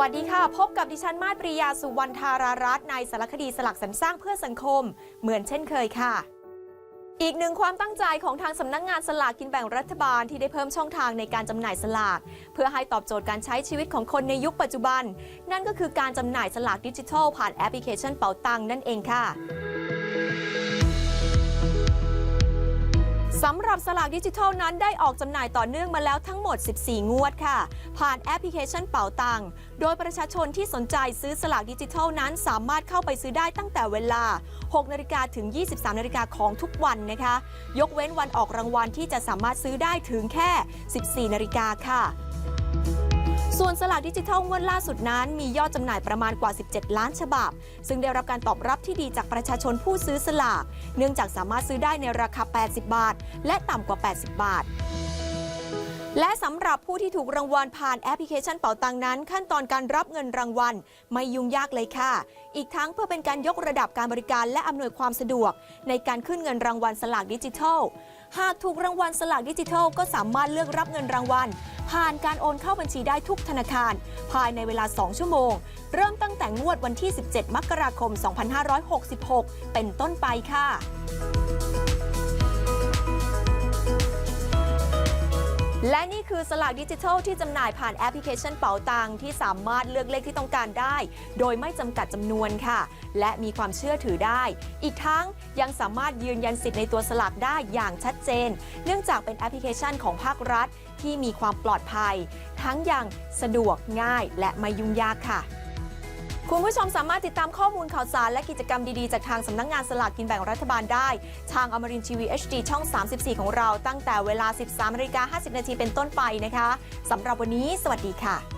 วัสดีค่ะ พบกับดิฉันมาศปรียาสุวรรณธารารัตน์ในสารคดีสลักสรรสร้างเพื่อสังคม เหมือนเช่นเคยค่ะ อีกหนึ่งความตั้งใจของทางสำนักงงานสลากกินแบ่งรัฐบาลที่ได้เพิ่มช่องทางในการจำหน่ายสลาก เพื่อให้ตอบโจทย์การใช้ชีวิตของคนในยุคปัจจุบัน นั่นก็คือการจำหน่ายสลากดิจิทัลผ่านแอปพลิเคชันเป๋าตังนั่นเองค่ะ สำหรับสลากดิจิทัลนั้นได้ออกจำหน่ายต่อเนื่องมาแล้วทั้งหมด 14 งวดค่ะ ผ่านแอปพลิเคชันเป๋าตัง โดยประชาชนที่สนใจซื้อสลากดิจิทัลนั้น สามารถเข้าไปซื้อได้ตั้งแต่เวลา 6 นาฬิกาถึง 23 นาฬิกาของทุกวันนะคะ ยกเว้นวันออกรางวัลที่จะสามารถซื้อได้ถึงแค่ 14 นาฬิกาค่ะ ส่วนสลากดิจิทัลงวดล่าสุดนั้น มียอดจำหน่ายประมาณกว่า 17 ล้านฉบับ ซึ่งได้รับการตอบรับที่ดีจากประชาชนผู้ซื้อสลาก เนื่องจากสามารถซื้อได้ในราคา 80 บาท และต่ำกว่า 80 บาทและสำหรับผู้ที่ถูกรางวัลผ่านแอปพลิเคชันเป๋าตังนั้น ขั้นตอนการรับเงินรางวัลไม่ยุ่งยากเลยค่ะ อีกทั้งเพื่อเป็นการยกระดับการบริการและอำนวยความสะดวก ในการขึ้นเงินรางวัลสลากดิจิทัล หากถูกรางวัลสลากดิจิทัล ก็สามารถเลือกรับเงินรางวัล ผ่านการโอนเข้าบัญชีได้ทุกธนาคาร ภายในเวลา 2 ชั่วโมง เริ่มตั้งแต่งวดวันที่ 17 มกราคม 2566 เป็นต้นไปค่ะ และนี่คือสลากดิจิทัลที่จำหน่ายผ่านแอปพลิเคชันเป๋าตังที่สามารถเลือกเลขที่ต้องการได้ โดยไม่จำกัดจำนวนค่ะ และมีความเชื่อถือได้ อีกทั้งยังสามารถยืนยันสิทธิ์ในตัวสลากได้อย่างชัดเจน เนื่องจากเป็นแอปพลิเคชันของภาครัฐ ที่มีความปลอดภัย ทั้งอย่างสะดวกง่ายและไม่ยุ่งยากค่ะ คุณผู้ชมสามารถติดตามข้อมูลข่าวสาร และกิจกรรมดี ๆ จากทางสำนักงงานสลากกินแบ่งรัฐบาลได้ ทางอมรินทีวี HD ช่อง 34 ของเราตั้งแต่เวลา 13นาฬิกา50 นาทีเป็นต้นไปนะคะสำหรับวันนี้ สวัสดีค่ะ